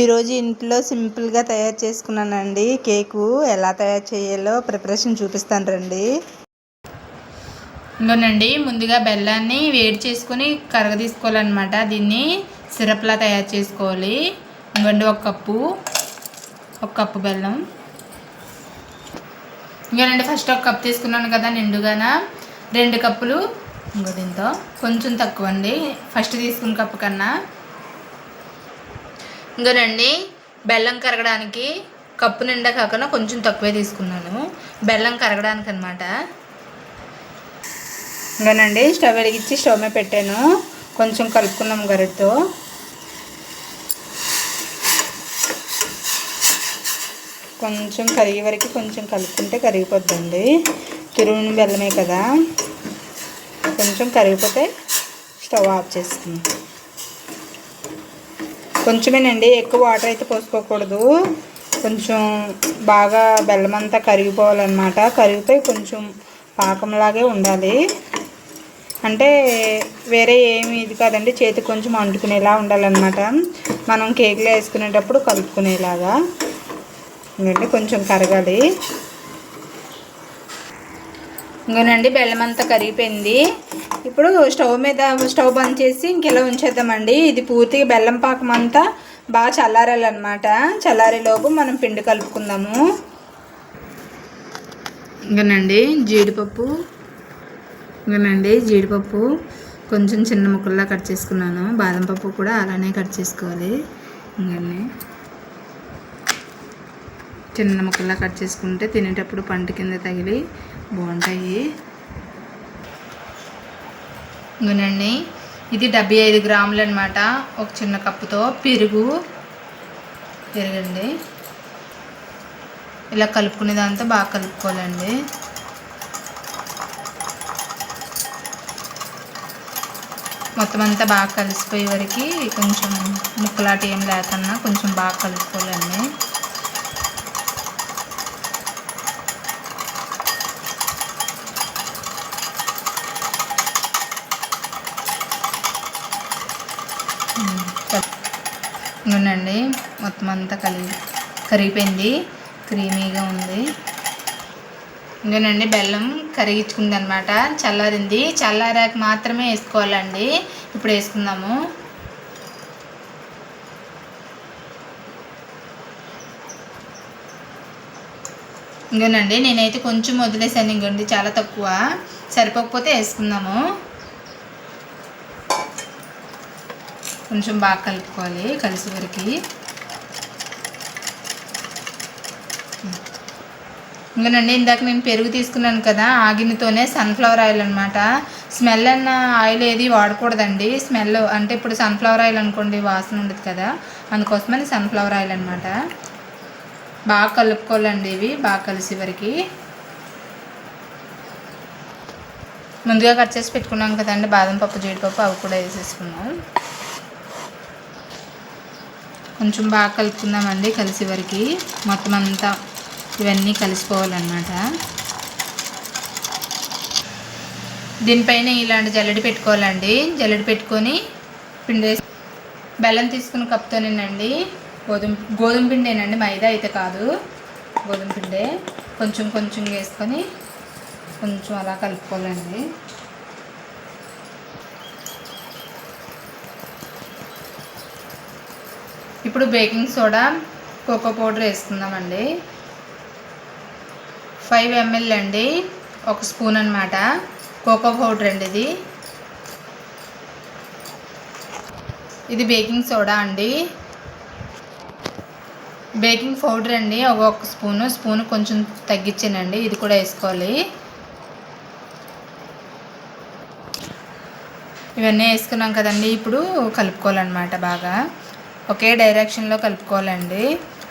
ఈరోజు ఇంట్లో సింపుల్గా తయారు చేసుకున్నానండి. కేకు ఎలా తయారు చేయాలో ప్రిపరేషన్ చూపిస్తాను రండి. ఇంకోనండి ముందుగా బెల్లాన్ని వేడి చేసుకుని కరగ తీసుకోవాలన్నమాట దీన్ని సిరప్లా తయారు చేసుకోవాలి. ఇంకోండి ఒక కప్పు ఒక కప్పు బెల్లం. ఇంకోనండి ఫస్ట్ ఒక కప్ తీసుకున్నాను కదా నిండుగాన. రెండు కప్పులు ఇంకో దీంతో కొంచెం తక్కువ అండి ఫస్ట్ తీసుకున్న కప్పు కన్నా ఇంకానండి బెల్లం కరగడానికి కప్పు నిండా కాకుండా కొంచెం తక్కువే తీసుకున్నాను. బెల్లం కరగడానికి అనమాట ఇంకానండి స్టవ్ వెలిగించి స్టవ్ మీద పెట్టాను. కొంచెం కలుపుకున్నాం గరిటతో. కొంచెం కరిగే వరకు కొంచెం కలుపుకుంటే కరిగిపోద్దండి. తురుముని బెల్లమే కదా. కొంచెం కరిగిపోతే స్టవ్ ఆఫ్ చేస్తుంది కొంచెమేనండి ఎక్కువ వాటర్ అయితే పోసుకోకూడదు. కొంచెం బాగా బెల్లం అంతా కరిగిపోవాలన్నమాట. కరిగితే కొంచెం పాకంలాగే ఉండాలి. అంటే వేరే ఏమి ఇది కాదండి చేతికి కొంచెం అంటుకునేలా ఉండాలన్నమాట. మనం కేక్లో వేసుకునేటప్పుడు కలుపుకునేలాగా. ఎందుకంటే కొంచెం కరగాలి. ఇంకోనండి బెల్లం అంతా కరిగిపోయింది. ఇప్పుడు స్టవ్ మీద స్టవ్ బంద్ చేసి ఇంకెలా ఉంచేద్దామండి? ఇది పూర్తిగా బెల్లం పాకం అంతా బాగా చల్లారాలన్నమాట. చల్లారేలోపు మనం పిండి కలుపుకుందాము. ఇంకనండి జీడిపప్పు. ఇంకనండి జీడిపప్పు. కొంచెం చిన్న ముక్కల్లా కట్ చేసుకున్నాను. బాదం పప్పు కూడా అలానే కట్ చేసుకోవాలి. ఇంకన్నీ చిన్న ముక్కల్లా కట్ చేసుకుంటే తినేటప్పుడు పంట కింద తగిలి బాగుంటాయి. ఇంకనండి ఇది డెబ్బై ఐదు గ్రాములు అనమాట ఒక చిన్న కప్పుతో పెరుగు. పెరుగండి. ఇలా కలుపుకునే దాంతో బాగా కలుపుకోవాలండి. మొత్తం అంతా బాగా కలిసిపోయే వరకు కొంచెం ముక్కలాట ఏం లేకుండా కొంచెం బాగా కలుపుకోవాలండి. అవునండి మొత్తం అంతా కలిగి కరిగిపోయింది. క్రీమీగా ఉంది. ఇంకేనండి బెల్లం కరిగించుకుంది అనమాట చల్లారింది. చల్లారాక మాత్రమే వేసుకోవాలండి. ఇప్పుడు వేసుకుందాము. ఇంకేనండి నేనైతే కొంచెం వదిలేసాను. ఇంకోండి చాలా తక్కువ. సరిపోకపోతే వేసుకుందాము. కొంచెం బాగా కలుపుకోవాలి కలిసి వరకు. ఇంకనండి ఇందాక నేను పెరుగు తీసుకున్నాను కదా ఆగినతోనే సన్ఫ్లవర్ ఆయిల్ అనమాట స్మెల్ అన్న ఆయిల్ ఏది వాడకూడదండి. స్మెల్ అంటే ఇప్పుడు సన్ఫ్లవర్ ఆయిల్ అనుకోండి వాసన ఉండదు కదా. అందుకోసమని సన్ఫ్లవర్ ఆయిల్ అనమాట బాగా కలుపుకోవాలండి ఇవి బాగా కలిసి వరకు. ముందుగా కట్ చేసి పెట్టుకున్నాం కదండి బాదం పప్పు జీడిపప్పు అవి కూడా వేసేసుకున్నాం. కొంచెం బాగా కలుపుకుందామండి కలిసి వరకు. మొత్తం అంతా ఇవన్నీ కలిసిపోవాలన్నమాట. దీనిపైన ఇలాంటి జల్లడి పెట్టుకోవాలండి. జల్లడి పెట్టుకొని పిండి బెల్లం తీసుకున్న కప్తోనేనండి గోధుమ గోధుమ పిండేనండి. మైదా అయితే కాదు. గోధుమ పిండే. కొంచెం కొంచెం వేసుకొని కొంచెం అలా కలుపుకోవాలండి. ఇప్పుడు బేకింగ్ సోడా కోకో పౌడర్ వేసుకుందామండి. ఫైవ్ ఎంఎల్ అండి ఒక స్పూన్ అనమాట కోకో పౌడర్ అండి ఇది. ఇది బేకింగ్ సోడా అండి. బేకింగ్ పౌడర్ అండి ఒక స్పూను. స్పూన్ కొంచెం తగ్గించానండి ఇది కూడా వేసుకోవాలి. ఇవన్నీ వేసుకున్నాం కదండి ఇప్పుడు కలుపుకోవాలన్నమాట బాగా. ఒకే డైరెక్షన్లో కలుపుకోవాలండి.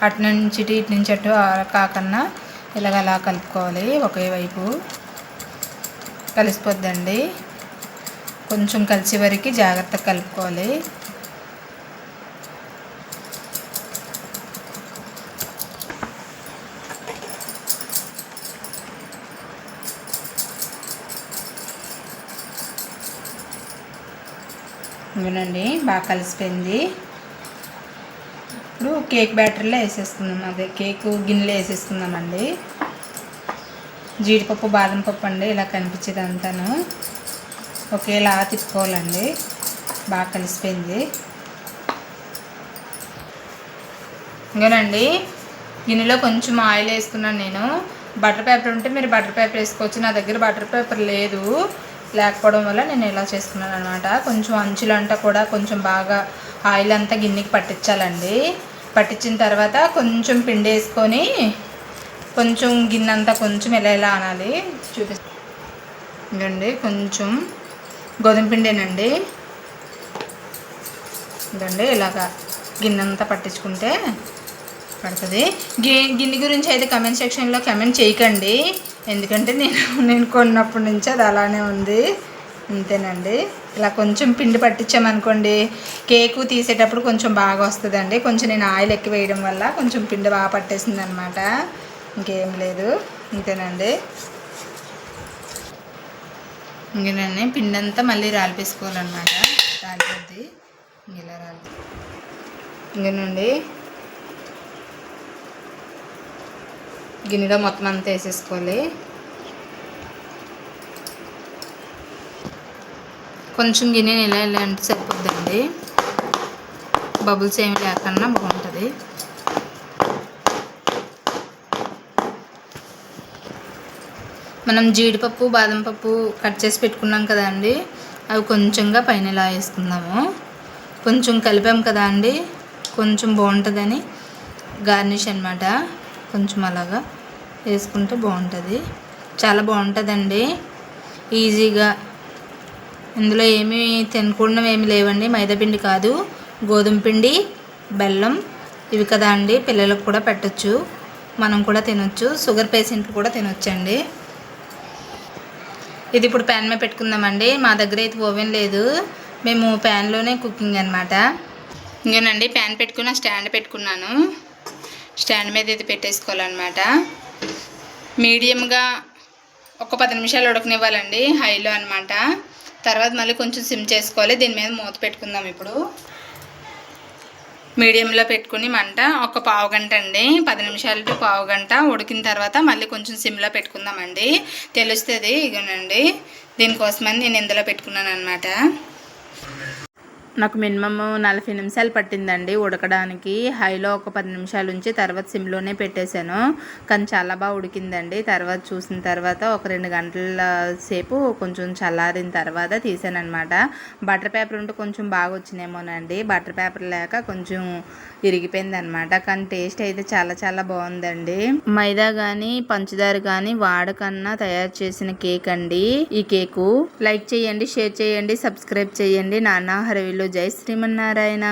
అటు నుంచి ఇటు నుంచి అటు కాకుండా ఇలాగ అలా కలుపుకోవాలి ఒకే వైపు. కలిసిపోద్దండి. కొంచెం కలిసి వరకు జాగ్రత్తగా కలుపుకోవాలి. ఇవ్వనండి బాగా కలిసిపోయింది. ఇప్పుడు కేక్ బ్యాటర్లో వేసేసుకుందాం. అదే కేక్ గిన్నెలో వేసేసుకుందామండి. జీడిపప్పు బాదం పప్పు అండి. ఇలా కనిపించేది అంతాను. ఒకేలా తిప్పుకోవాలండి. బాగా కలిసిపోయింది. ఇంకేనండి గిన్నెలో కొంచెం ఆయిల్ వేసుకున్నాను నేను. బటర్ పేపర్ ఉంటే మీరు బటర్ పేపర్ వేసుకోవచ్చు. నా దగ్గర బటర్ పేపర్ లేదు. లేకపోవడం వల్ల నేను ఇలా చేసుకున్నాను అనమాట కొంచెం అంచులంట కూడా కొంచెం బాగా ఆయిల్ అంతా గిన్నెకి పట్టించాలండి. పట్టించిన తర్వాత కొంచెం పిండి వేసుకొని కొంచెం గిన్నె అంతా కొంచెం ఎలా ఇలా అనాలి చూపిస్తాను కొంచెం గోధుమ పిండేనండి. ఇదండి ఇలాగా గిన్నె అంతా పట్టించుకుంటే పడుతుంది. గి గిన్నె గురించి అయితే కమెంట్ సెక్షన్లో కమెంట్ చేయకండి. ఎందుకంటే నేను నేను కొన్నప్పటి నుంచి అది అలానే ఉంది. అంతేనండి. ఇలా కొంచెం పిండి పట్టించామనుకోండి కేకు తీసేటప్పుడు కొంచెం బాగా వస్తుందండి. కొంచెం నేను ఆయిల్ ఎక్కువ వేయడం వల్ల కొంచెం పిండి బాగా పట్టేసింది అనమాట ఇంకేం లేదు. ఇంతేనండి. ఇంకేనండి పిండి అంతా మళ్ళీ రాలిపేసుకోవాలన్నమాట. రాలిపోద్ది. ఇలా రాలి ఇంకేనండి గిన్నెలో మొత్తం అంతా వేసేసుకోవాలి. కొంచెం గిన్నె ఇలా ఇలా అంటే సరిపోద్దండి. బబుల్స్ ఏమి లేకుండా బాగుంటుంది. మనం జీడిపప్పు బాదం పప్పు కట్ చేసి పెట్టుకున్నాం కదా అండి. అవి కొంచెంగా పైన ఇలా వేసుకుందాము. కొంచెం కలిపాం కదా అండి. కొంచెం బాగుంటుందని గార్నిష్ అనమాట కొంచెం అలాగా వేసుకుంటే బాగుంటుంది. చాలా బాగుంటుందండి. ఈజీగా ఇందులో ఏమీ తినకుండా ఏమి లేవండి. మైదాపిండి కాదు. గోధుమ పిండి బెల్లం ఇవి కదా అండి పిల్లలకు కూడా పెట్టచ్చు. మనం కూడా తినొచ్చు. షుగర్ పేషెంట్లు కూడా తినొచ్చండి. ఇది ఇప్పుడు ప్యాన్ మీద పెట్టుకుందామండి. మా దగ్గర అయితే ఓవెన్ లేదు. మేము ప్యాన్లోనే కుకింగ్ అనమాట ఇంకేనండి ప్యాన్ పెట్టుకున్న స్టాండ్ పెట్టుకున్నాను. స్టాండ్ మీద ఇది పెట్టేసుకోవాలన్నమాట. మీడియంగా ఒక పది నిమిషాలు ఉడకనివ్వాలండి హైలో అనమాట తర్వాత మళ్ళీ కొంచెం సిమ్ చేసుకోవాలి. దీని మీద మూత పెట్టుకుందాం ఇప్పుడు. మీడియంలో పెట్టుకుని మంట ఒక పావు గంట అండి. పది నిమిషాలు టు పావు గంట ఉడికిన తర్వాత మళ్ళీ కొంచెం సిమ్లో పెట్టుకుందామండి. తెలుస్తుంది ఇగోనండి. దీనికోసమని నేను ఇందులో పెట్టుకున్నాను అనమాట నాకు మినిమమ్ నలభై నిమిషాలు పట్టిందండి ఉడకడానికి. హైలో ఒక పది నిమిషాలు ఉంచి తర్వాత సిమ్లోనే పెట్టేశాను. కానీ చాలా బాగా ఉడికిందండి. తర్వాత చూసిన తర్వాత ఒక రెండు గంటల సేపు కొంచెం చల్లారిన తర్వాత తీసాను అనమాట బటర్ పేపర్ ఉంటే కొంచెం బాగా వచ్చినేమోనండి. బటర్ పేపర్ లేక కొంచెం ఇరిగిపోయింది అనమాట కానీ టేస్ట్ అయితే చాలా చాలా బాగుందండి. మైదా కానీ పంచదార కానీ వాడకన్నా తయారు చేసిన కేక్ అండి ఈ కేకు. లైక్ చేయండి షేర్ చేయండి సబ్స్క్రైబ్ చేయండి. నాన్న హరవిలు జై శ్రీమన్నారాయణ.